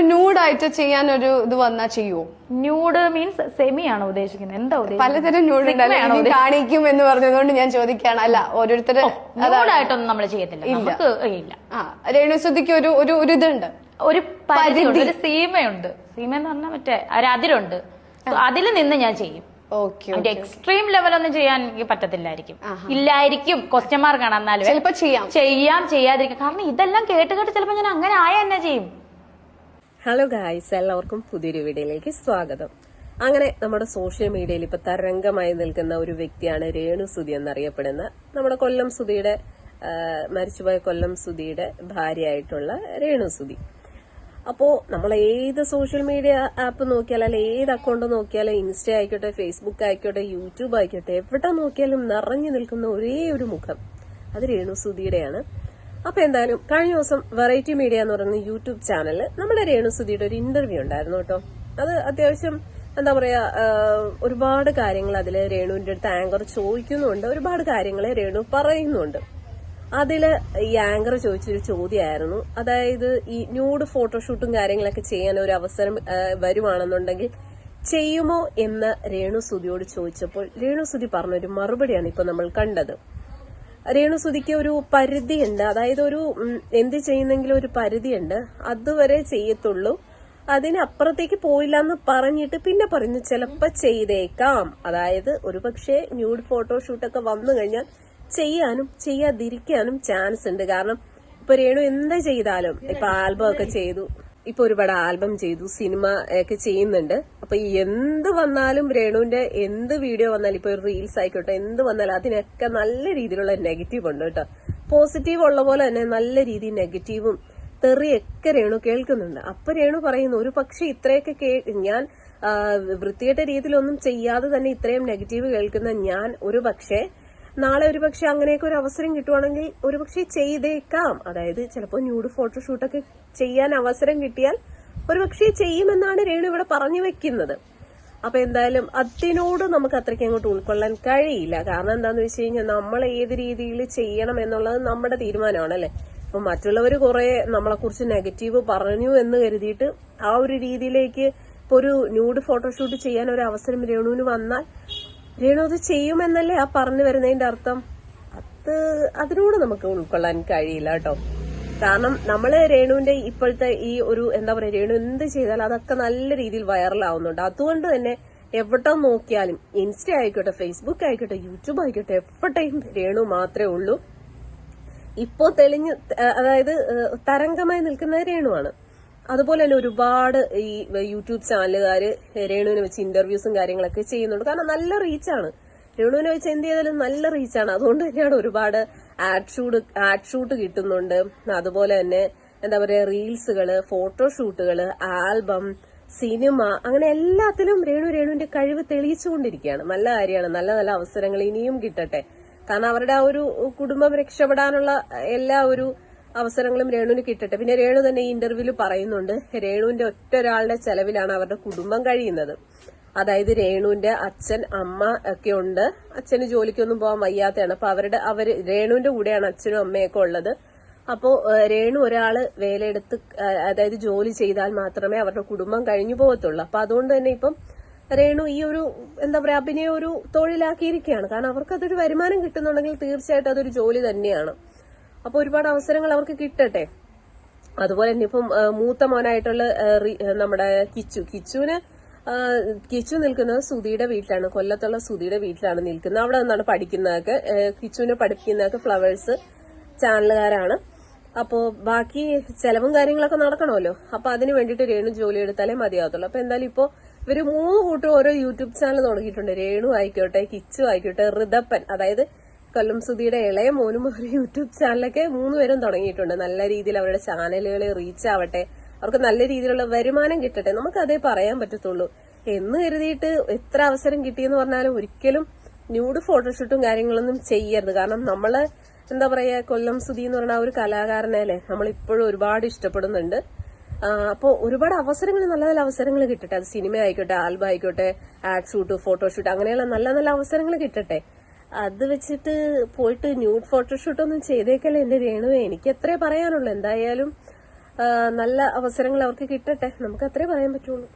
ന്യൂഡായിട്ട് ചെയ്യാൻ ഒരു ഇത് വന്നാ ചെയ്യുവോ? ന്യൂഡ് മീൻസ് സെമി ആണ് ഉദ്ദേശിക്കുന്നത്? എന്താ പലതരം ന്യൂഡ് കാണിക്കും എന്ന് പറഞ്ഞതുകൊണ്ട് ഞാൻ ചോദിക്കുകയാണ്. അല്ല ഓരോരുത്തരും ന്യൂഡായിട്ടൊന്നും നമ്മൾ ചെയ്യത്തില്ല. നമുക്ക് ഇല്ല. ആ രേണുസുതിക്ക് ഒരു ഒരു ഒരു ഇതുണ്ട്. ഒരു ഒരു സീമയുണ്ട്. സീമ എന്ന് പറഞ്ഞാൽ മറ്റേ ഒരു അതിരുണ്ട്. അതിൽ നിന്ന് ഞാൻ ചെയ്യും. എക്സ്ട്രീം ലെവലൊന്നും ചെയ്യാൻ എനിക്ക് പറ്റത്തില്ലായിരിക്കും. ഇല്ലായിരിക്കും. ക്വസ്റ്റ്യൻ മാർക്കാണ് എന്നാലും. ചിലപ്പോ ചെയ്യാം. ചെയ്യാം ചെയ്യാതിരിക്കാം. കാരണം ഇതെല്ലാം കേട്ട് കേട്ട് ചിലപ്പോ ഞാൻ അങ്ങനെ ആയ തന്നെ ചെയ്യും. ഹലോ ഗായ്സ് എല്ലാവർക്കും പുതിയൊരു വീഡിയോയിലേക്ക് സ്വാഗതം. അങ്ങനെ നമ്മുടെ സോഷ്യൽ മീഡിയയിൽ ഇപ്പൊ തരംഗമായി നിൽക്കുന്ന ഒരു വ്യക്തിയാണ് രേണു സുധി എന്നറിയപ്പെടുന്ന. നമ്മുടെ കൊല്ലം സുധിയുടെ മരിച്ചുപോയ കൊല്ലം സുധിയുടെ ഭാര്യയായിട്ടുള്ള രേണു സുധി. അപ്പോ നമ്മൾ ഏത് സോഷ്യൽ മീഡിയ ആപ്പ് നോക്കിയാലും അല്ലെ ഏത് അക്കൗണ്ട് നോക്കിയാലും ഇൻസ്റ്റ ആയിക്കോട്ടെ ഫേസ്ബുക്ക് ആയിക്കോട്ടെ യൂട്യൂബ് ആയിക്കോട്ടെ എവിടെ നോക്കിയാലും നിറഞ്ഞു നിൽക്കുന്ന ഒരേ ഒരു മുഖം അത് രേണു സുധിയുടെയാണ്. അപ്പൊ എന്തായാലും കഴിഞ്ഞ ദിവസം വെറൈറ്റി മീഡിയ എന്ന് പറയുന്ന യൂട്യൂബ് ചാനലിൽ നമ്മുടെ രേണുസുതിയുടെ ഒരു ഇന്റർവ്യൂ ഉണ്ടായിരുന്നു കേട്ടോ. അത് അത്യാവശ്യം എന്താ പറയാ ഒരുപാട് കാര്യങ്ങൾ അതിൽ രേണുവിന്റെ അടുത്ത് ആങ്കർ ചോദിക്കുന്നുണ്ട്. ഒരുപാട് കാര്യങ്ങൾ രേണു പറയുന്നുണ്ട്. അതിൽ ഈ ആങ്കർ ചോദിച്ചൊരു ചോദ്യമായിരുന്നു. അതായത് ഈ ന്യൂഡ് ഫോട്ടോഷൂട്ടും കാര്യങ്ങളൊക്കെ ചെയ്യാൻ ഒരു അവസരം വരുവാണെന്നുണ്ടെങ്കിൽ ചെയ്യുമോ എന്ന് രേണു സുതിയോട് ചോദിച്ചപ്പോൾ രേണു സുതി പറഞ്ഞൊരു മറുപടിയാണ് ഇപ്പൊ നമ്മൾ കണ്ടത്. രേണുസുതിക്ക് ഒരു പരിധിയുണ്ട്. അതായത് ഒരു എന്ത് ചെയ്യുന്നെങ്കിലും ഒരു പരിധിയുണ്ട്. അതുവരെ ചെയ്യത്തുള്ളൂ. അതിനപ്പുറത്തേക്ക് പോയില്ല എന്ന് പറഞ്ഞിട്ട് പിന്നെ പറഞ്ഞു ചിലപ്പോ ചെയ്തേക്കാം. അതായത് ഒരുപക്ഷെ ന്യൂഡ് ഫോട്ടോഷൂട്ടൊക്കെ വന്നു കഴിഞ്ഞാൽ ചെയ്യാനും ചെയ്യാതിരിക്കാനും ചാൻസ് ഉണ്ട്. കാരണം ഇപ്പൊ രേണു എന്താ ചെയ്താലും ഇപ്പൊ ആൽബം ഒക്കെ ചെയ്തു. ഇപ്പൊ ഒരുപാട് ആൽബം ചെയ്തു സിനിമ ഒക്കെ ചെയ്യുന്നുണ്ട്. അപ്പൊ എന്ത് വന്നാലും രേണുവിന്റെ എന്ത് വീഡിയോ വന്നാലും ഇപ്പൊ റീൽസ് ആയിക്കോട്ടെ എന്ത് വന്നാലും അതിനൊക്കെ നല്ല രീതിയിലുള്ള നെഗറ്റീവ് ഉണ്ട് കേട്ടോ. പോസിറ്റീവ് ഉള്ള പോലെ തന്നെ നല്ല രീതിയിൽ നെഗറ്റീവും തെറിയൊക്കെ രേണു കേൾക്കുന്നുണ്ട്. അപ്പൊ രേണു പറയുന്നു ഒരു പക്ഷെ ഇത്രയൊക്കെ കേ- ഞാൻ വൃത്തികെട്ട രീതിയിലൊന്നും ചെയ്യാതെ തന്നെ ഇത്രയും നെഗറ്റീവ് കേൾക്കുന്ന ഞാൻ ഒരു പക്ഷേ നാളെ ഒരു പക്ഷെ അങ്ങനെയൊക്കെ ഒരു അവസരം കിട്ടുവാണെങ്കിൽ ഒരു പക്ഷെ ചെയ്തേക്കാം. അതായത് ചിലപ്പോൾ ന്യൂഡ് ഫോട്ടോഷൂട്ടൊക്കെ ചെയ്യാൻ അവസരം കിട്ടിയാൽ ഒരു പക്ഷേ ചെയ്യുമെന്നാണ് രേണു ഇവിടെ പറഞ്ഞു വെക്കുന്നത്. അപ്പൊ എന്തായാലും അതിനോട് നമുക്ക് അത്രയ്ക്ക് അങ്ങോട്ട് ഉൾക്കൊള്ളാൻ കഴിയില്ല. കാരണം എന്താന്ന് വെച്ച് കഴിഞ്ഞാൽ നമ്മൾ ഏത് രീതിയിൽ ചെയ്യണം എന്നുള്ളത് നമ്മുടെ തീരുമാനമാണല്ലേ? അപ്പൊ മറ്റുള്ളവർ കുറെ നമ്മളെ കുറിച്ച് നെഗറ്റീവ് പറഞ്ഞു എന്ന് കരുതിയിട്ട് ആ ഒരു രീതിയിലേക്ക് ഇപ്പൊ ഒരു ന്യൂഡ് ഫോട്ടോഷൂട്ട് ചെയ്യാൻ ഒരു അവസരം രേണുവിന് വന്നാൽ രേണു അത് ചെയ്യുമെന്നല്ലേ ആ പറഞ്ഞു വരുന്നതിന്റെ അർത്ഥം? അത് അതിനോട് നമുക്ക് ഉൾക്കൊള്ളാൻ കഴിയില്ല കേട്ടോ. കാരണം നമ്മൾ രേണുവിന്റെ ഇപ്പോഴത്തെ ഈ ഒരു എന്താ പറയാ രേണു എന്ത് ചെയ്താലും അതൊക്കെ നല്ല രീതിയിൽ വൈറലാവുന്നുണ്ട്. അതുകൊണ്ട് തന്നെ എവിടെ നോക്കിയാലും ഇൻസ്റ്റ ആയിക്കോട്ടെ ഫേസ്ബുക്ക് ആയിക്കോട്ടെ യൂട്യൂബ് ആയിക്കോട്ടെ എപ്പോഴത്തെയും രേണു മാത്രമേ ഉള്ളൂ. ഇപ്പോ തെളിഞ്ഞ് അതായത് തരംഗമായി നിൽക്കുന്ന രേണുവാണ്. അതുപോലെ തന്നെ ഒരുപാട് ഈ യൂട്യൂബ് ചാനലുകാര് രേണുവിനെ വെച്ച് ഇന്റർവ്യൂസും കാര്യങ്ങളൊക്കെ ചെയ്യുന്നുണ്ട്. കാരണം നല്ല റീച്ചാണ് രേണുവിനെ വെച്ച് എന്ത് ചെയ്താലും നല്ല റീച്ചാണ് അതുകൊണ്ട് തന്നെയാണ് ഒരുപാട് ആഡ് ഷൂട്ട് ആഡ് ഷൂട്ട് കിട്ടുന്നുണ്ട്. അതുപോലെ തന്നെ എന്താ പറയാ റീൽസുകൾ ഫോട്ടോഷൂട്ടുകൾ ആൽബം സിനിമ അങ്ങനെ എല്ലാത്തിലും രേണു രേണുവിന്റെ കഴിവ് തെളിയിച്ചുകൊണ്ടിരിക്കുകയാണ്. നല്ല കാര്യമാണ്. നല്ല നല്ല അവസരങ്ങൾ ഇനിയും കിട്ടട്ടെ. കാരണം അവരുടെ ആ ഒരു കുടുംബം രക്ഷപ്പെടാനുള്ള എല്ലാ ഒരു അവസരങ്ങളും രേണുവിന് കിട്ടട്ടെ. പിന്നെ രേണു തന്നെ ഈ ഇന്റർവ്യൂവിൽ പറയുന്നുണ്ട് രേണുവിന്റെ ഒറ്റ ഒരാളുടെ ചെലവിലാണ് അവരുടെ കുടുംബം കഴിയുന്നത്. അതായത് രേണുവിന്റെ അച്ഛൻ അമ്മ ഒക്കെ ഉണ്ട്. അച്ഛന് ജോലിക്കൊന്നും പോകാൻ വയ്യാത്തതാണ് അപ്പൊ അവരുടെ അവർ രേണുവിന്റെ കൂടെയാണ് അച്ഛനും അമ്മയൊക്കെ ഉള്ളത്. അപ്പോ രേണു ഒരാൾ വേലയെടുത്ത് അതായത് ജോലി ചെയ്താൽ മാത്രമേ അവരുടെ കുടുംബം കഴിഞ്ഞു പോകത്തുള്ളൂ. അപ്പൊ അതുകൊണ്ട് തന്നെ ഇപ്പം രേണു ഈ ഒരു എന്താ പറയാ അഭിനയ ഒരു തൊഴിലാക്കിയിരിക്കുകയാണ്. കാരണം അവർക്ക് അതൊരു വരുമാനം കിട്ടുന്നുണ്ടെങ്കിൽ തീർച്ചയായിട്ടും അതൊരു ജോലി തന്നെയാണ്. അപ്പൊ ഒരുപാട് അവസരങ്ങൾ അവർക്ക് കിട്ടട്ടെ. അതുപോലെ തന്നെ ഇപ്പം മൂത്ത മോനായിട്ടുള്ള നമ്മുടെ കിച്ചു. കിച്ചുവിന് കിച്ചു നിൽക്കുന്നത് സുധിയുടെ വീട്ടിലാണ്. കൊല്ലത്തുള്ള സുധിയുടെ വീട്ടിലാണ് നിൽക്കുന്നത്. അവിടെ നിന്നാണ് പഠിക്കുന്നതൊക്കെ. കിച്ചുവിനെ പഠിപ്പിക്കുന്നതൊക്കെ ഫ്ലവേഴ്സ് ചാനലുകാരാണ്. അപ്പോ ബാക്കി ചെലവും കാര്യങ്ങളൊക്കെ നടക്കണമല്ലോ. അപ്പൊ അതിന് വേണ്ടിയിട്ട് രേണു ജോലി എടുത്താലേ മതിയാകത്തുള്ളൂ അപ്പൊ എന്തായാലും ഇപ്പോൾ ഇവർ മൂന്ന് കൂട്ടം ഓരോ യൂട്യൂബ് ചാനൽ തുടങ്ങിയിട്ടുണ്ട്. രേണു ആയിക്കോട്ടെ കിച്ചു ആയിക്കോട്ടെ ഋതപ്പൻ അതായത് കൊല്ലം സുധിയുടെ ഇളയ മോനും ഒരു യൂട്യൂബ് ചാനലൊക്കെ മൂന്നുപേരും തുടങ്ങിയിട്ടുണ്ട്. നല്ല രീതിയിൽ അവരുടെ ചാനലുകളെ റീച്ച് ആവട്ടെ. അവർക്ക് നല്ല രീതിയിലുള്ള വരുമാനം കിട്ടട്ടെ. നമുക്ക് അതേ പറയാൻ പറ്റത്തുള്ളൂ. എന്ന് കരുതിയിട്ട് എത്ര അവസരം കിട്ടിയെന്ന് പറഞ്ഞാലും ഒരിക്കലും ന്യൂഡ് ഫോട്ടോഷൂട്ടും കാര്യങ്ങളൊന്നും ചെയ്യരുത്. കാരണം നമ്മൾ എന്താ പറയാ കൊല്ലം സുധി എന്ന് പറഞ്ഞ ഒരു കലാകാരനെ അല്ലേ നമ്മൾ ഇപ്പോഴും ഒരുപാട് ഇഷ്ടപ്പെടുന്നുണ്ട്. അപ്പോൾ ഒരുപാട് അവസരങ്ങൾ നല്ല നല്ല അവസരങ്ങൾ കിട്ടട്ടെ. അത് സിനിമ ആയിക്കോട്ടെ ആൽബം ആയിക്കോട്ടെ ആഡ് ഷൂട്ട് ഫോട്ടോഷൂട്ട് അങ്ങനെയുള്ള നല്ല നല്ല അവസരങ്ങൾ കിട്ടട്ടെ. അത് വെച്ചിട്ട് പോയിട്ട് ന്യൂഡ് ഫോട്ടോഷൂട്ടൊന്നും ചെയ്തേക്കല്ലേ എന്റെ രേണുവേ? എനിക്ക് എത്രേ പറയാനുള്ളൂ. എന്തായാലും നല്ല അവസരങ്ങൾ അവർക്ക് കിട്ടട്ടെ. നമുക്ക് അത്രേ പറയാൻ പറ്റുള്ളൂ.